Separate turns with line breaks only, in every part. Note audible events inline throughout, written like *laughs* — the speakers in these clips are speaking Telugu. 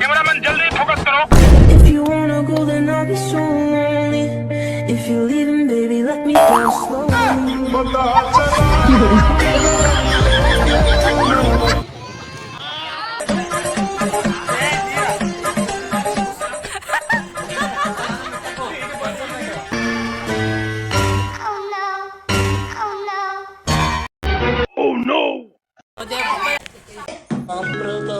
कैमरामैन जल्दी फोकस करो
If you wanna go, then I'll be so lonely. If you're leaving, baby, let me go slowly. *laughs*
Oh no.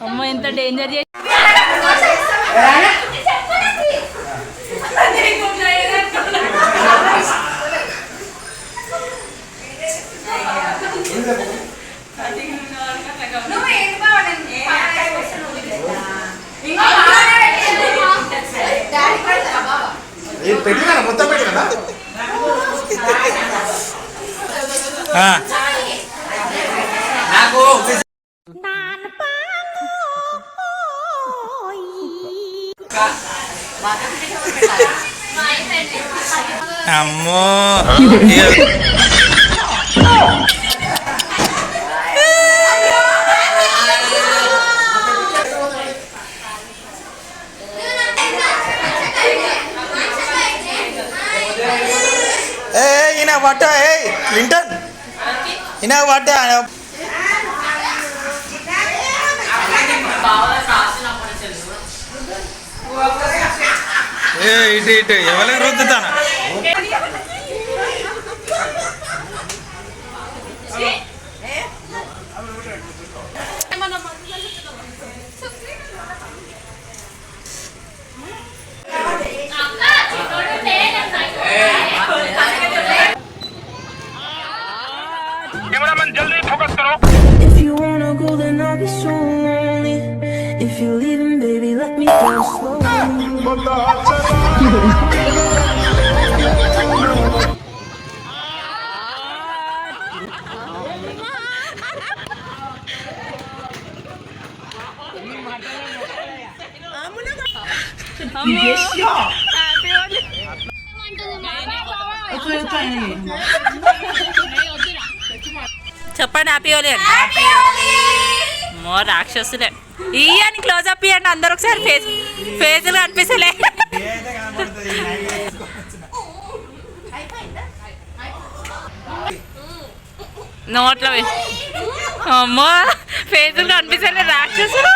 అమ్మో ఎంత డేంజర్ చేసి
ఏ ఈయన పట్ట ఏ వింటన్ ఈయన పట్ట ఏ ఇటు ఇటు ఎవరికి రుద్దుతానా
hospital?
If you wanna go, then I'll be so lonely. If you're leaving, baby, let me down slowly.
చెప్పండి హ్యాపీ హోలీ అని మో రాక్షసులే. ఈ అని క్లోజ్అప్ ఇవ్వండి అందరు ఒకసారి ఫేస్ ఫేజులు అనిపిస్తలే నోట్లో అమ్మో ఫేజులు అనిపిస్తలే రాక్షసులు.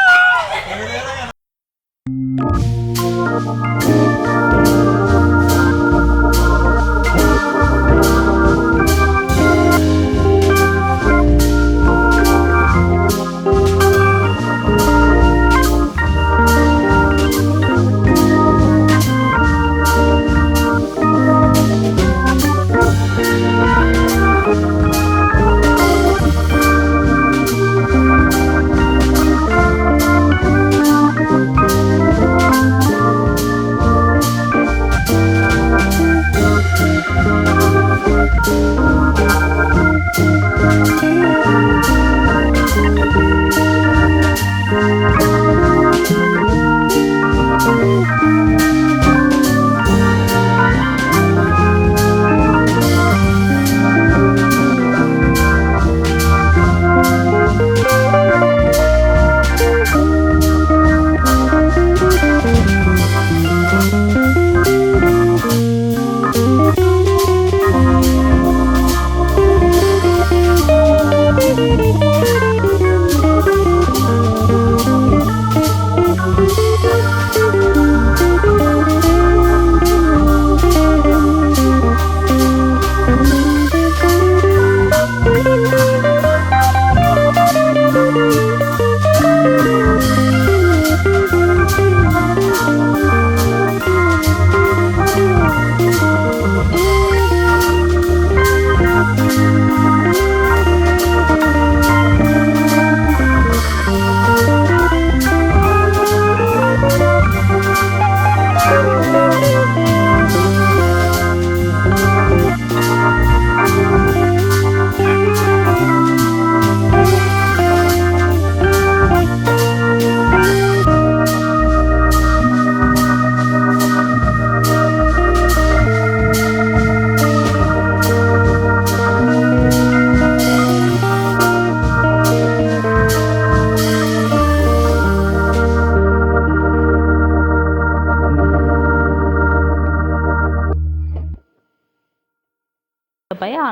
Thank you.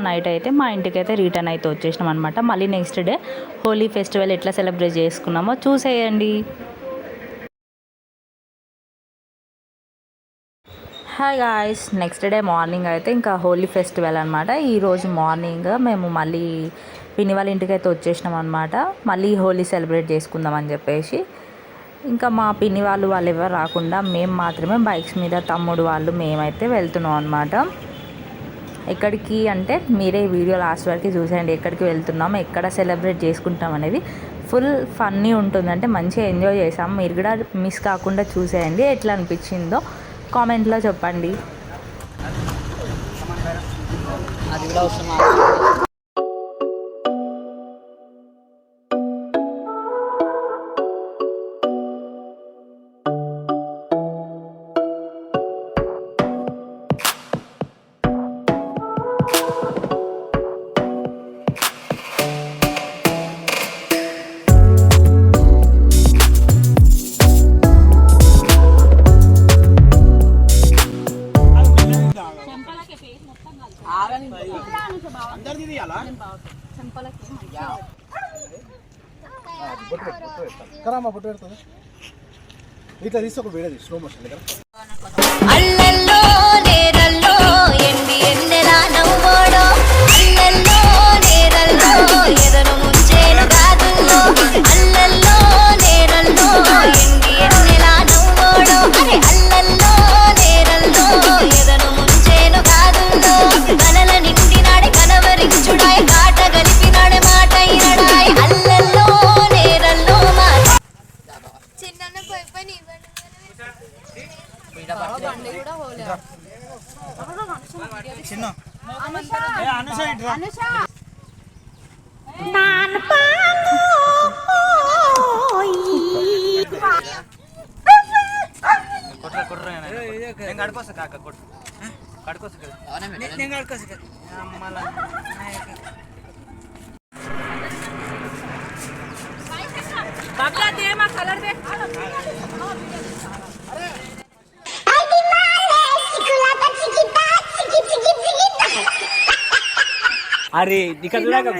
నైట్ అయితే మా ఇంటికి అయితే రిటర్న్ అయితే వచ్చేసినాం అనమాట మళ్ళీ నెక్స్ట్ డే హోలీ ఫెస్టివల్ ఎట్లా సెలబ్రేట్ చేసుకున్నామో చూసేయండి. Hi guys next day morning అయితే ఇంకా హోలీ ఫెస్టివల్ అనమాట ఈరోజు మార్నింగ్ మేము మళ్ళీ పిన్ని వాళ్ళ ఇంటికి అయితే వచ్చేసినాం అనమాట మళ్ళీ హోలీ సెలబ్రేట్ చేసుకుందాం అని చెప్పేసి. ఇంకా మా పిన్ని వాళ్ళు వాళ్ళు ఎవరు రాకుండా మేము మాత్రమే బైక్స్ మీద తమ్ముడు వాళ్ళు మేమైతే వెళ్తున్నాం అనమాట ఎక్కడికి అంటే మీరే వీడియో లాస్ట్ వరకు చూసేయండి. ఎక్కడికి వెళ్తున్నాం ఎక్కడ సెలబ్రేట్ చేసుకుంటాం అనేది ఫుల్ ఫన్నీ ఉంటుంది. అంటే మంచిగా ఎంజాయ్ చేసాం మీరు కూడా మిస్ కాకుండా చూసేయండి. ఎట్లా అనిపించిందో కామెంట్లో చెప్పండి.
ఇట్లా తీసి ఒక వీడియో స్లో మోషన్ కదా
Ari, dikatakan.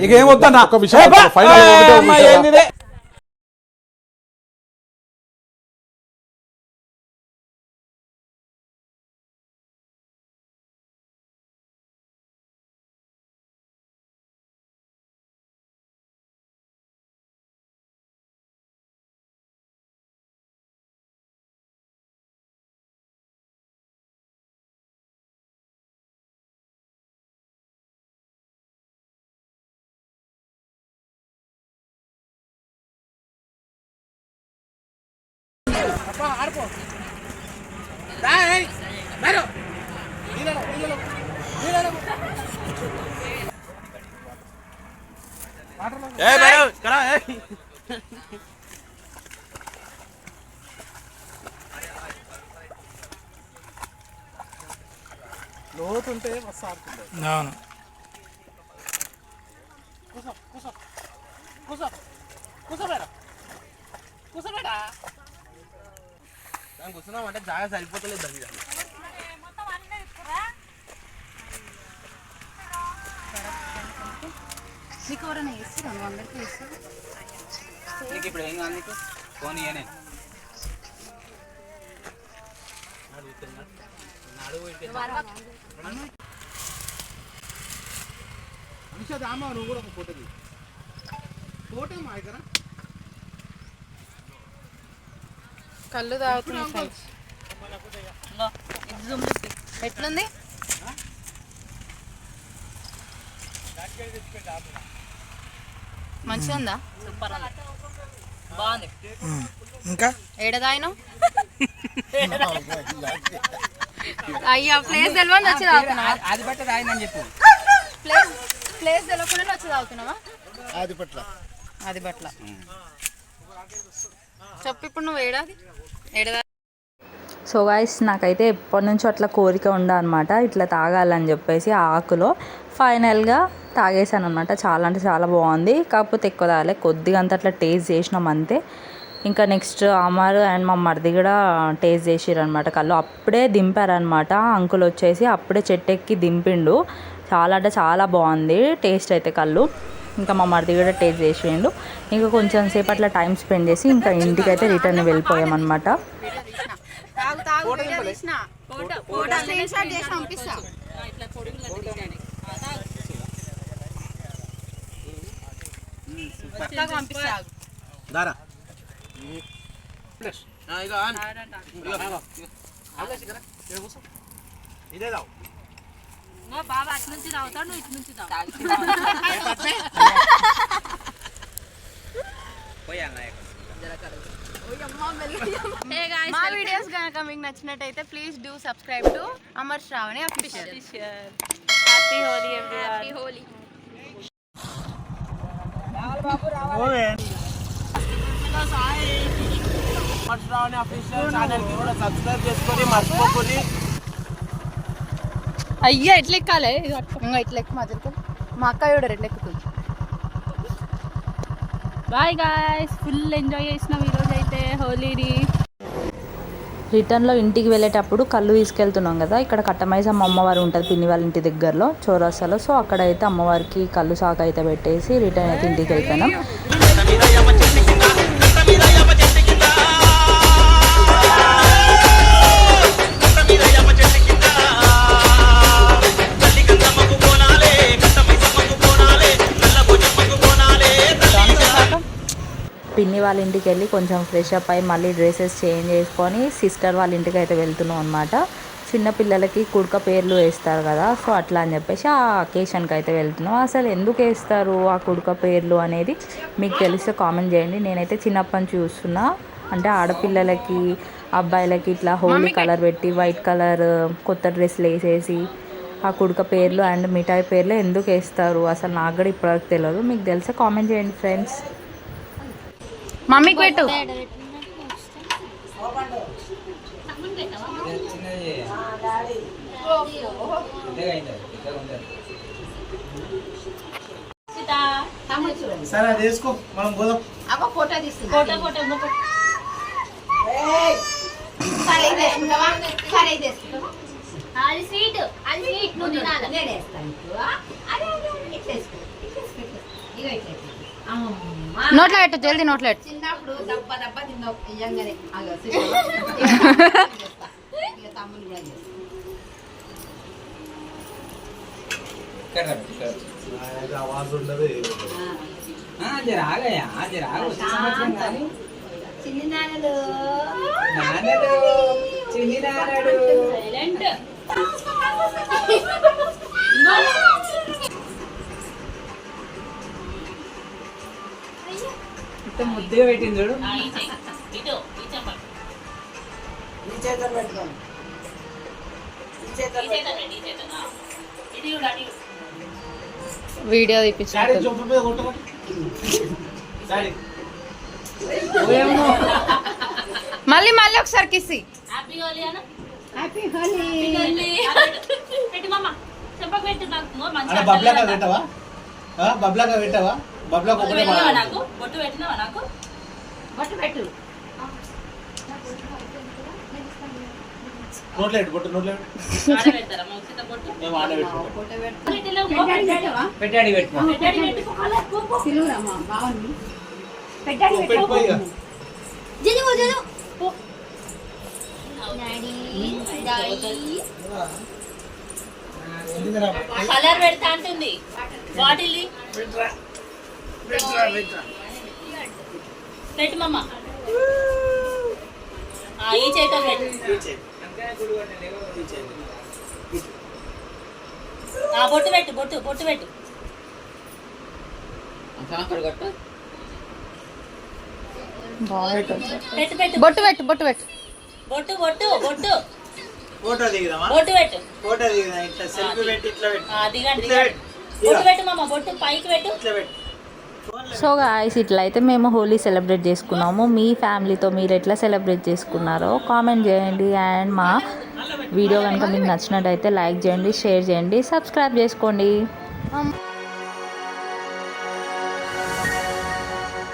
ఇక ఏమొద్దన్నా ఆడిపో ఏ
బరో
కరా మస్తు ఆడుతుంది
అవును.
కూసో కూసో. కూసో. కూసో బేరా. కూసో కూసోబేరా
దానికి కూర్చున్నామంటే జాగా సరిపోతలేదు దగ్గర నీకు ఇప్పుడు ఏం కాదు నీకు? ఫోన్ ఇయ్యనే.
అనుష దామా నువ్వు కూడా ఒక ఫోటో ఫోటో మా దగ్గర
కళ్ళు తాగుతుంది ఎట్లుంది? మంచిగా ఉందా?
ఇంకా?
ఏడదాయను *laughs* అయ్యా ప్లేస్ తెలియని వచ్చి తాగుతున్నావా?
అది బట్టి రాయిందని చెప్పు.
ప్లేస్ ప్లేస్ తెలియకుండా వచ్చి తాగుతున్నావా?
అది పట్ల.
అది బట్ల చెప్పు ఇప్పుడు నువ్వు ఏడాది?
సో గాయస్ నాకైతే ఎప్పటి నుంచో అట్లా కోరిక ఉండనమాట ఇట్లా తాగాలని చెప్పేసి ఆ ఆకులో ఫైనల్గా తాగేసాను అనమాట చాలా అంటే చాలా బాగుంది. కాకపోతే ఎక్కువ తాగలే కొద్దిగా అంత అట్లా టేస్ట్ చేసినాం అంతే. ఇంకా నెక్స్ట్ అమ్మారు అండ్ మా మరిది కూడా టేస్ట్ చేసిర్రు అనమాట కళ్ళు అప్పుడే దింపారనమాట అంకుల్ వచ్చేసి అప్పుడే చెట్టు ఎక్కి దింపిండు. చాలా అంటే చాలా బాగుంది టేస్ట్ అయితే కళ్ళు. ఇంకా మా మరిది కూడా టేస్ట్ చేసిండు. ఇంకా కొంచెం సేపు అట్లా టైం స్పెండ్ చేసి ఇంకా ఇంటికి అయితే రిటర్న్ వెళ్ళిపోయామన్నమాట.
దారా.
ఇదే తావు
బాబా అటు నుంచి తాగుతాడు నువ్వు ఇటు నుంచి తాగు.
పోయాలా
మా వీడియోస్ కనుక మీకు నచ్చినట్టయితే please do subscribe to Amar Shravani official happy Holi happy Holi
subscribe చేసుకొని మర్చిపోకూడదు
అయ్యా ఎట్లా ఎక్కాలి ఇంకా ఇట్లా ఎక్కి మధ్యలో మా అక్క చూడరు ఎట్లా ఎక్కుతుంది బాయ్ గాయస్ ఫుల్ ఎంజాయ్ చేసినాం ఈరోజు అయితే హోలీని
రిటర్న్లో ఇంటికి వెళ్ళేటప్పుడు కళ్ళు తీసుకెళ్తున్నాం కదా ఇక్కడ కట్టమైసమ్మ అమ్మవారు ఉంటుంది పిన్ని వాళ్ళ ఇంటి దగ్గరలో చోరాసాలో సో అక్కడైతే అమ్మవారికి కళ్ళు సాగు అయితే పెట్టేసి రిటర్న్ అయితే ఇంటికి వెళ్తున్నాం. వాళ్ళ ఇంటికి వెళ్ళి కొంచెం ఫ్రెష్ అప్ అయ్యి మళ్ళీ డ్రెస్సెస్ చేంజ్ చేసుకొని సిస్టర్ వాళ్ళ ఇంటికి అయితే వెళ్తున్నాం అనమాట చిన్న పిల్లలకి కుడక పేర్లు వేస్తారు కదా సో అట్లా అని చెప్పేసి ఆ అకేషన్కి అయితే వెళ్తున్నాం. అసలు ఎందుకు వేస్తారు ఆ కుడక పేర్లు అనేది మీకు తెలిస్తే కామెంట్ చేయండి. నేనైతే చిన్నప్పటి నుంచి చూస్తున్నా. అంటే ఆడపిల్లలకి అబ్బాయిలకి ఇట్లా హోలీ కలర్ పెట్టి వైట్ కలర్ కొత్త డ్రెస్సులు వేసేసి ఆ కుడక పేర్లు అండ్ మిఠాయి పేర్లు ఎందుకు వేస్తారు? అసలు నాకు కూడా ఇప్పటివరకు తెలియదు మీకు తెలిస్తే కామెంట్ చేయండి ఫ్రెండ్స్
మమ్మీకి పెట్టు.
సరే అది వేసుకో. మనం పోదాం.
అది స్వీట్ అది స్వీట్ నువ్వు తినాలి.
నోట్లో పెట్టు జల్దీ నోట్లో పెట్టు.
చిన్నప్పుడు దబ్బ దబ్బ తిన్నావు ఇయ్యంగానే. *laughs* తమ్ముడు కూడా చిన్ని నాన్నలు.
చిన్ని నాన్నడు ఇంత ముద్దుగా పెట్టింది చూడు
వీడియో
డాడీ
తీపించు
చొప్పు మీద కొట్టమని
మళ్ళీ మళ్ళీ ఒకసారి కిసి
అలా బబ్లాగా పెట్టవా బబ్లాగా పెట్టవా బబ్లాగా ఒకటే బాగా. నోట్లో పెట్టు బొట్టు పెట్టు.
పెట్టాడి.
ఎందుకురా?
కలర్ పెడతా అంటుంది. బాటిల్ పెట్టు మమ్మ ఆ, ఈ చేతితో పెట్టు. ఆ, బొట్టు పెట్టు బొట్టు బొట్టు పెట్టు. పెట్టు పెట్టు.
బొట్టు పెట్టు బొట్టు పెట్టు.
బొట్టు బొట్టు బొట్టు.
ఫోటో దిగుదామా?
బొట్టు పెట్టు.
ఫోటో దిగుదాం ఇట్లా సెల్ఫీ పెట్టి ఇట్లా పెట్టు.
ఆ, దిగండి బొట్టు పెట్టు మమ్మ బొట్టు. పైకి పెట్టు.
ఇట్లా పెట్టు.
సో గాయస్ ఇట్లా అయితే మేము హోలీ సెలబ్రేట్ చేసుకున్నాము. మీ ఫ్యామిలీతో మీరు ఎట్లా సెలబ్రేట్ చేసుకున్నారో కామెంట్ చేయండి. అండ్ మా వీడియో కనుక మీకు నచ్చినట్టయితే లైక్ చేయండి షేర్ చేయండి సబ్స్క్రైబ్ చేసుకోండి.